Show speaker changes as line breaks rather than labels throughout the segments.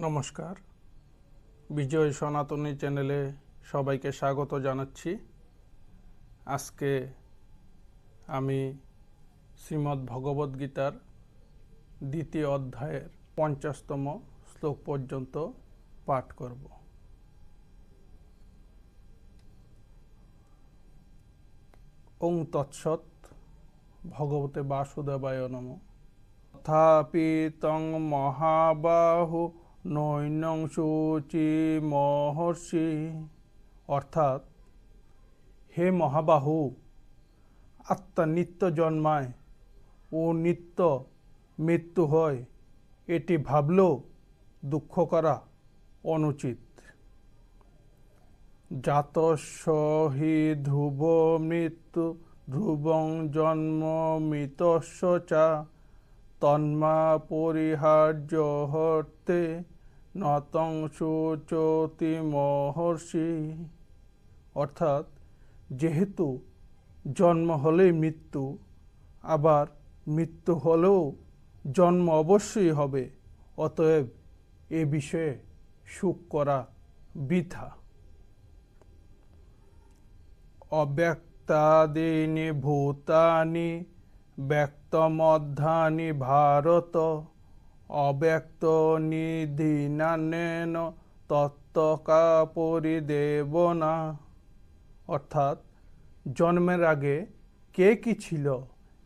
নমস্কার। বিজয় সনাতনী চ্যানেলে সবাইকে স্বাগত জানাচ্ছি। আজকে আমি শ্রীমদ্ ভগবদ্ গীতার দ্বিতীয় অধ্যায়ের পঞ্চাশতম শ্লোক পর্যন্ত পাঠ করব। ওং তৎসৎ ভগবতে বাসুদেবায় নমঃ। তথাপি তং মহাবাহু শুচি মহর্ষি। অর্থাৎ হে মহাবাহু, আত্মা নিত্য জন্মায় ও নিত্য মৃত্যু হয়, এটি ভাবলেও দুঃখ করা অনুচিত। জাতস্য হি ধ্রুব মৃত্যু, ধ্রুবং জন্ম মৃতস্য চা, তন্মা পরিহার্য হর্তে নতং সুচতি মহর্ষি। অর্থাৎ যেহেতু জন্ম হলেই মৃত্যু, আবার মৃত্যু হলেও জন্ম অবশ্যই হবে, অতএব এ বিষয়ে সুখ করা বৃথা। অব্যক্তাদীনি ভূতানি ব্যক্তমধ্যানি ভারত। অব্যক্ত নিধিনান্যেন তত্ত্বকা পরিদেবনা অর্থাৎ, জন্মের আগে কে কি ছিল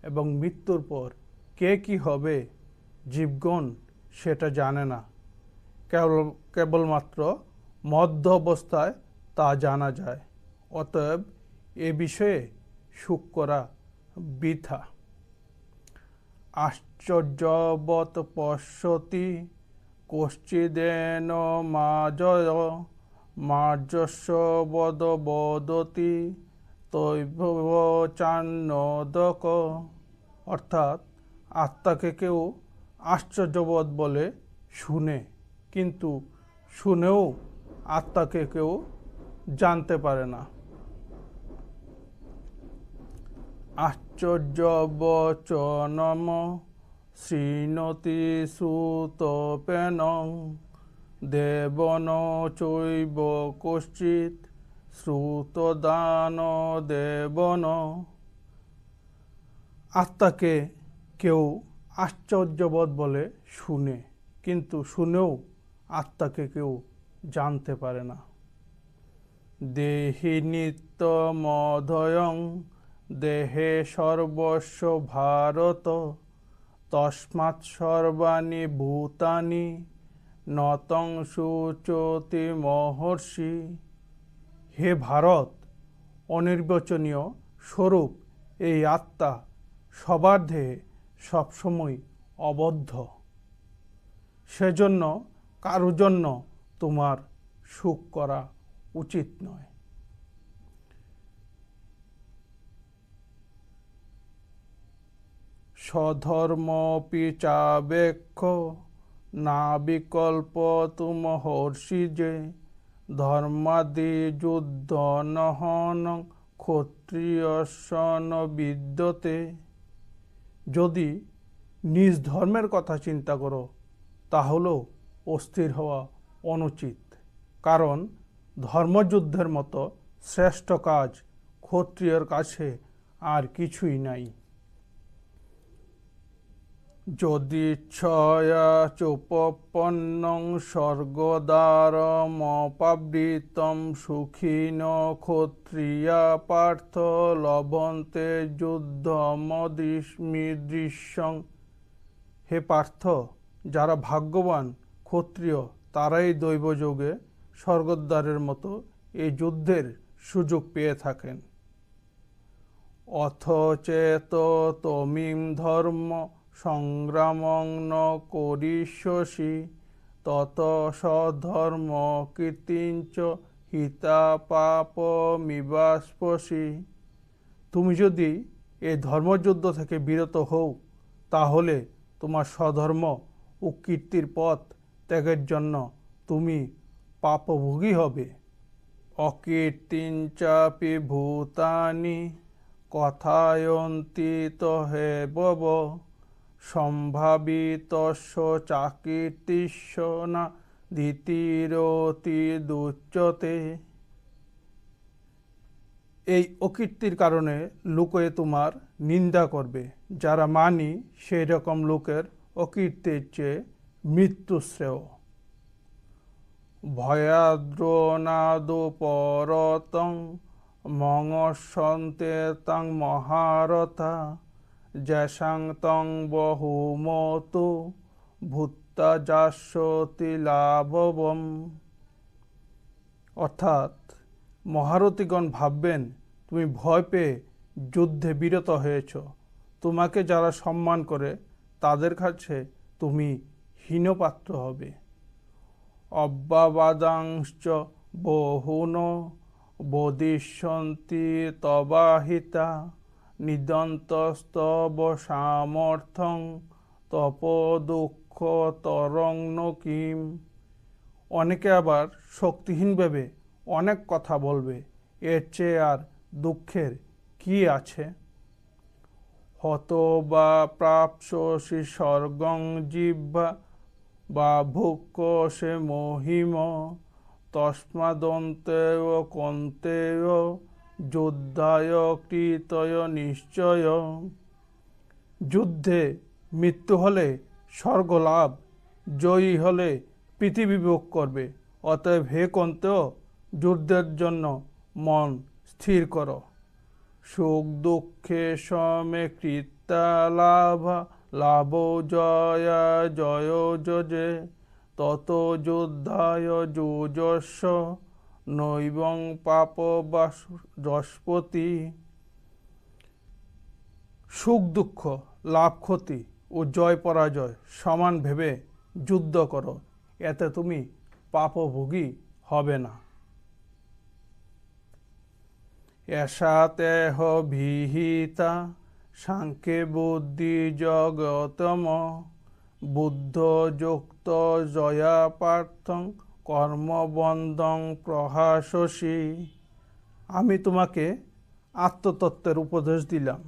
এবং মৃত্যুর পর কে কি হবে জীবগণ সেটা জানে না। কেবল, কেবলমাত্র মধ্য অবস্থায় তা জানা যায়। অতএব এ বিষয়ে সুখ করা বৃথা। আশ্চর্যবত পশ্যতি কশ্চিদেন মাজয় মার্যস্য বদ বদতি তৈভবচান্নদক। অর্থাৎ আত্মাকে কেউ আশ্চর্যবোধ বলে শুনে, কিন্তু শুনেও আত্মাকে কেউ জানতে পারে না। আশ্চর্যবচনম শৃণতি সুতপেন দেবন চৈব কশ্চিৎ শ্রুতদান দেবন। আত্মাকে কেউ আশ্চর্যবোধ বলে শুনে, কিন্তু শুনেও আত্মাকে কেউ জানতে পারে না। দেহি নিত্য মধয়ং দেহে সর্বস্ব ভারত। তস্মাৎ সর্বাণি ভূতানি নতং সুচতি মহর্ষি। হে ভারত, অনির্বচনীয় স্বরূপ এই আত্মা সবার দেহে সবসময় অবদ্ধ। সেজন্য কারও জন্য তোমার সুখ করা উচিত নয়। স্বধর্মপি চাবেক্ষ না বিকল্প তুম হর্ষি যে, ধর্মাদি যুদ্ধ নহন ক্ষত্রিয়সন বিদ্যতে। যদি নিজ ধর্মের কথা চিন্তা করো, তাহলেও অস্থির হওয়া অনুচিত। কারণ ধর্মযুদ্ধের মতো শ্রেষ্ঠ কাজ ক্ষত্রিয়র কাছে আর কিছুই নাই। যদি ছয়া চোপপন্নং স্বর্গদ্বারমপাবৃতম সুখীন ক্ষত্রিয়া পার্থ লভন্তে যুদ্ধমদৃশ্যং হে পার্থ, যারা ভাগ্যবান, ক্ষত্রিয়, তারাই দৈবযোগে স্বর্গদ্বারের মতো এই যুদ্ধের সুযোগ পেয়ে থাকেন। অথ চেত তমিম ধর্ম সংগ্রামং ন করিষ্যসি তত সধর্ম কীর্তিঞ্চ হিতা পাপ মিবাস্পসি তুমি যদি এই ধর্মযুদ্ধ থেকে বিরত হও, তাহলে তোমার স্বধর্ম ও কীর্তির পথ ত্যাগের জন্য তুমি পাপভোগী হবে। অকীর্তিঞ্চাপি ভূতানি কথায়ন্তি তো হে বব সম্ভাবিতস্য চাকীর্তিস্য না দুচ্চতে এই অকীর্তির কারণে লোকে তোমার নিন্দা করবে। যারা মানি সেই রকম লোকের অকীর্তির চেয়ে মৃত্যু শ্রেয় ভয়াদ্রনাদো পরতং মঙসন্তে তং মহারথা। যশাং তং বহুমত ভূত্তা যাস্যতি লাভবম অর্থাৎ মহারথীগণ ভাববেন তুমি ভয় পেয়ে যুদ্ধে বিরত হয়েছ। তোমাকে যারা সম্মান করে, তাদের কাছে তুমি হীনপাত্র হবে। অব্যাবাদাংশ্চ বহুন, বদিষ্যন্তি তবাহিতা। নিদন্তস্তব সামর্থ্যং তপ দুঃখ তরং কিম অনেকে আবার শক্তিহীন ভেবে অনেক কথা বলবে, এর চেয়ে আর দুঃখের কি আছে? হত বা প্রাপসি স্বর্গং জিহ্বা বা ভুক্ষ সে মহিম তস্মাদন্তেয় কন্তেয় যোদ্ধায় কৃতয় নিশ্চয়। যুদ্ধে মৃত্যু হলে স্বর্গ লাভ জয়ী হলে পৃথিবী ভোগ করবে। অতএব হে কন্তেয় যুদ্ধের জন্য মন স্থির করো। সুখ দুঃখে সমে কৃতা লাভ লাভ জয় জয় যজে। তত যোদ্ধায় যুজস্ব নৈবং পাপ যশপতি সুখ দুঃখ লাভ ক্ষতি ও জয় পরাজয় সমান ভেবে যুদ্ধ করো, এতে তুমি পাপভোগী হবে না। এষাতেহ বিহিতা সাংখ্যে বুদ্ধি জগতম বুদ্ধ যুক্ত জয়া পার্থং কর্মবন্ধং প্রহাসসী। আমি তোমাকে আত্মতত্ত্বের উপদেশ দিলাম।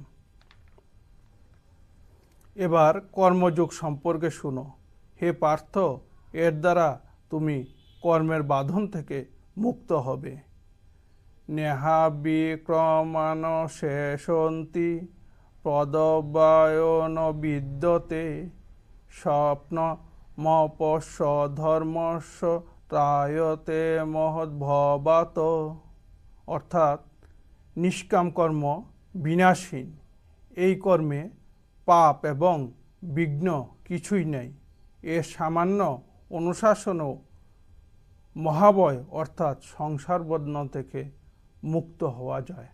এবার কর্মযোগ সম্পর্কে শুনো। হে পার্থ, এর দ্বারা তুমি কর্মের বাঁধন থেকে মুক্ত হবে। নেহা বিক্রমান শেষন্তি পদবায়ন বিদ্যতে স্বপ্ন মপস্য ধর্মস্য ত্রায়তে মহদ্ভবাত অর্থাৎ নিষ্কাম কর্ম বিনাশীন এই কর্মে পাপ এবং বিঘ্ন কিছুই নেই। এর সামান্য অনুশাসনও মহাবয়, অর্থাৎ সংসার বদন থেকে মুক্ত হওয়া যায়।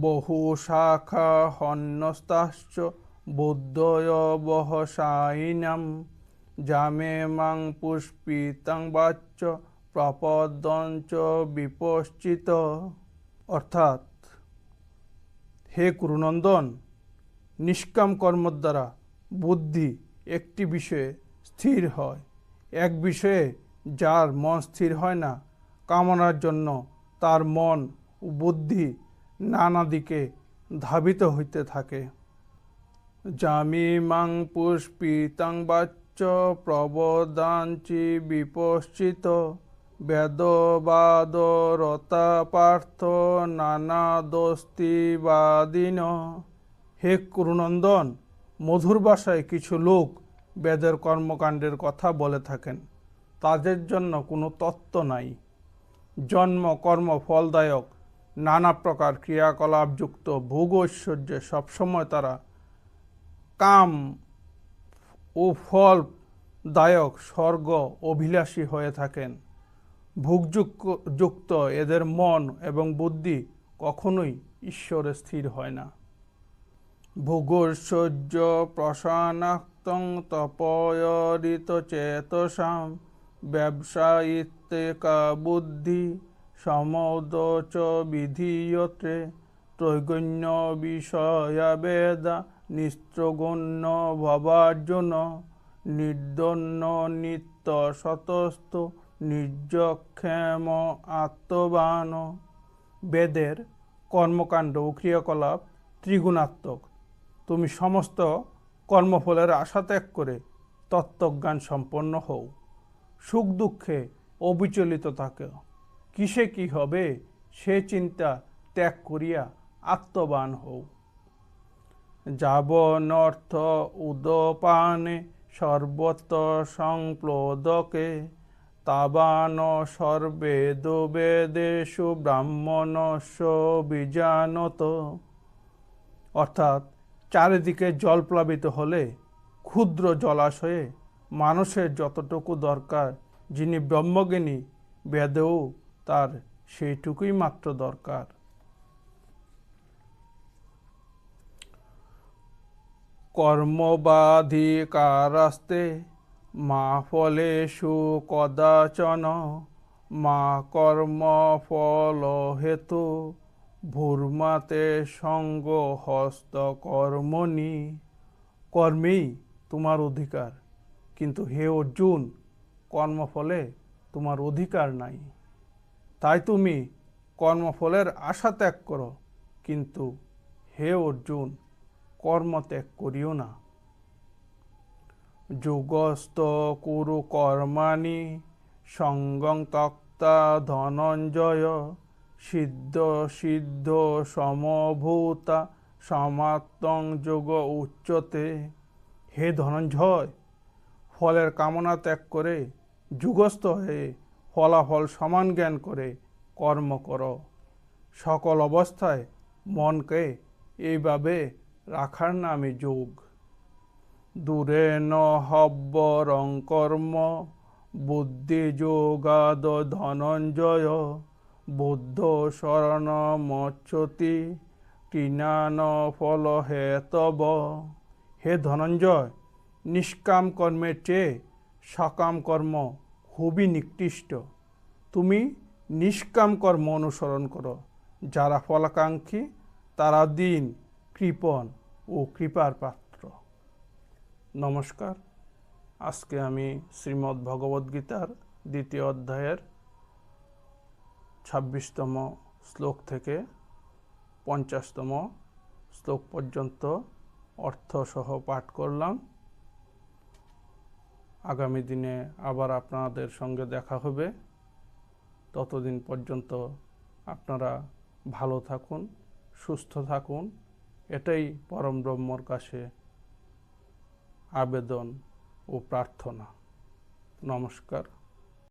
বহু শাখা হন্যস্তাশ্চ বুদ্ধয় বহসাইনাম জামে মাং পুষ্পিতাং বাচ্চ প্রপদঞ্চ বিপশ্চিত অর্থাৎ হে কুরুনন্দন নিষ্কাম কর্মর দ্বারা বুদ্ধি একটি বিষয়ে স্থির হয় এক বিষয়ে যার মন স্থির হয় না কামনার জন্য তার মন ও বুদ্ধি নানা দিকে ধাবিত হইতে থাকে জামি মাং পুষ্পিতাং বাচ্চ প্রবদাঞ্চি বিপশ্চিত বেদবাদ রতা পার্থ নানা দস্তিবাদিন হে কুরুনন্দন মধুর ভাষায় কিছু লোক বেদের কর্মকাণ্ডের কথা বলে থাকেন। তাদের জন্য কোনো তত্ত্ব নাই। জন্ম কর্ম ফলদায়ক নানা প্রকার ক্রিয়াকলাপযুক্ত ভোগ ঐশ্বর্যে সবসময় তারা কাম ও ফল দায়ক স্বর্গ অভিলাষী হয়ে থাকেন। ভোগযুক্ত এদের মন এবং বুদ্ধি কখনোই ঈশ্বরে স্থির হয় না। ভোগৈশ্বর্য প্রসানাক্তং তপয়রিত চেতসাম ব্যবসায়িত্বেকা বুদ্ধি সমৌদ চ বিধীয়তে ত্রৈগণ্য বিষয়া বেদা নিস্ত্রগণ্য ভবার্জুন নির্দন্য নিত্য শতস্থ নির্যক্ষেম আত্মবান। বেদের কর্মকাণ্ড ও ক্রিয়াকলাপ ত্রিগুণাত্মক। তুমি সমস্ত কর্মফলের আশা ত্যাগ করে তত্ত্বজ্ঞান সম্পন্ন হও। সুখ দুঃখে অবিচলিত থাকো। কিসে কি হবে সে চিন্তা ত্যাগ করিয়া আত্মবান হও। যাবনর্থ উদপানে সর্বত সংপ্লোদকে, তাবান সর্বেদ বেদেশু ব্রাহ্মণস্য বিজানত। অর্থাৎ চারিদিকে জল প্লাবিত হলে ক্ষুদ্র জলাশয়ে মানুষের যতটুকু দরকার, যিনি ব্রহ্মজ্ঞানী, বেদেও তার সেইটুকুই মাত্র দরকার। কর্মবাধিকারাস্তে মা ফলেষু কদাচন, মা কর্ম ফল হেতু ভূর্মাতে সঙ্গ হস্ত কর্মণি কর্মেই তোমার অধিকার, কিন্তু হে অর্জুন, কর্মফলে তোমার অধিকার নাই। তাই তুমি কর্মফলের আশা ত্যাগ করো, কিন্তু হে অর্জুন কর্ম ত্যাগ করিও না। যুগস্থ কুরু কর্মাণি, সঙ্গং তক্তা ধনঞ্জয়, সিদ্ধ সিদ্ধ সমভূতা, সমাত্তং যোগ উচ্চতে। হে ধনঞ্জয়, ফলের কামনা ত্যাগ করে যুগস্থ হয়ে ফলাফল সমান জ্ঞান করে কর্ম করো। সকল অবস্থায় মনকে এইভাবে রাখার নামে যোগ। দূরে ন হব্বরং কর্ম, বুদ্ধি যোগাদ ধনঞ্জয়, বুদ্ধ শরণ মচ্ছতি তৃণান ফল হে তব। হে ধনঞ্জয়, নিষ্কাম কর্মের চেয়ে সকাম কর্ম খুবই নিকৃষ্ট। তুমি নিষ্কাম কর্ম অনুসরণ করো, যারা ফলাকাঙ্ক্ষী, তারা দিন কৃপণ। ও কৃপার পাত্র। নমস্কার। আজকে আমি শ্রীমদ্ ভগবদ্গীতার দ্বিতীয় অধ্যায়ের ছাব্বিশতম শ্লোক থেকে পঞ্চাশতম শ্লোক পর্যন্ত অর্থসহ পাঠ করলাম। আগামী দিনে আবার আপনাদের সঙ্গে দেখা হবে। ততদিন পর্যন্ত আপনারা ভালো থাকুন, সুস্থ থাকুন। এটাই পরম ব্রহ্মর কাছে আবেদন ও প্রার্থনা। নমস্কার।